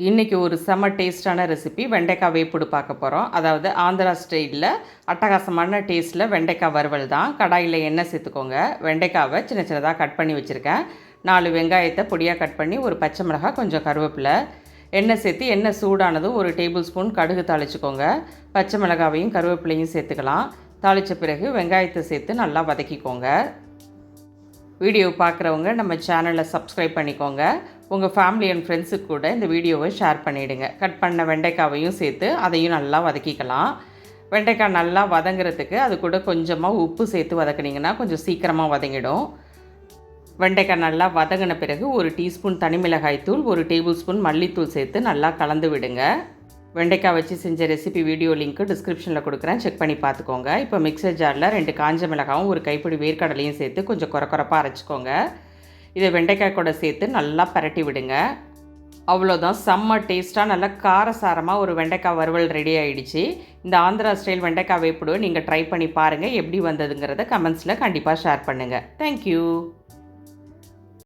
இன்றைக்கி ஒரு செம டேஸ்டான ரெசிபி வெண்டைக்காய் வேப்புடு பார்க்க போகிறோம் அதாவது ஆந்திரா ஸ்டைலில் அட்டகாசமான டேஸ்ட்டில் வெண்டைக்காய் வறுவல் தான். கடாயில் எண்ணெய் சேர்த்துக்கோங்க. வெண்டைக்காவை சின்ன சின்னதாக கட் பண்ணி வச்சுருக்கேன். நாலு வெங்காயத்தை பொடியாக கட் பண்ணி ஒரு பச்சை மிளகாய் கொஞ்சம் கருவேப்பிலை. எண்ணெய் சேர்த்து எண்ணெய் சூடானதும் ஒரு டேபிள் ஸ்பூன் கடுகு தாளிச்சுக்கோங்க. பச்சை மிளகாவையும் கருவேப்பிலையும் சேர்த்துக்கலாம். தாளித்த பிறகு வெங்காயத்தை சேர்த்து நல்லா வதக்கிக்கோங்க. வீடியோ பார்க்குறவங்க நம்ம சேனலை சப்ஸ்கிரைப் பண்ணிக்கோங்க. உங்கள் ஃபேமிலி அண்ட் ஃப்ரெண்ட்ஸுக்கு கூட இந்த வீடியோவை ஷேர் பண்ணிவிடுங்க கட் பண்ண வெண்டைக்காவையும் சேர்த்து அதையும் நல்லா வதக்கிக்கலாம். வெண்டைக்காய் நல்லா வதங்குறதுக்கு அது கூட கொஞ்சமாக உப்பு சேர்த்து வதக்குனிங்கன்னா கொஞ்சம் சீக்கிரமாக வதங்கிடும். வெண்டைக்காய் நல்லா வதங்கின பிறகு ஒரு டீஸ்பூன் தனி மிளகாய் தூள் ஒரு டேபிள் ஸ்பூன் மல்லித்தூள் சேர்த்து நல்லா கலந்து விடுங்க. வெண்டைக்காய் வச்சு செஞ்ச ரெசிபி வீடியோ லிங்க்கு டிஸ்கிரிப்ஷனில் கொடுக்குறேன். செக் பண்ணி பார்த்துக்கோங்க. இப்போ மிக்சர் ஜாரில் ரெண்டு காஞ்ச மிளகாவும் ஒரு கைப்பிடி வேர்க்கடலையும் சேர்த்து கொஞ்சம் குறக்குறப்பாக அரைச்சிக்கோங்க. இதை வெண்டைக்காய் கூட சேர்த்து நல்லா பரட்டி விடுங்க. அவ்வளோதான் செம்ம டேஸ்ட்டாக நல்லா காரசாரமாக ஒரு வெண்டைக்காய் வறுவல் ரெடி ஆகிடுச்சு இந்த ஆந்திரா ஸ்டைல் வெண்டைக்காய் வேப்பிடுவை நீங்கள் ட்ரை பண்ணி பாருங்கள் எப்படி வந்ததுங்கிறத கமெண்ட்ஸில் கண்டிப்பாக ஷேர் பண்ணுங்கள் தேங்க்யூ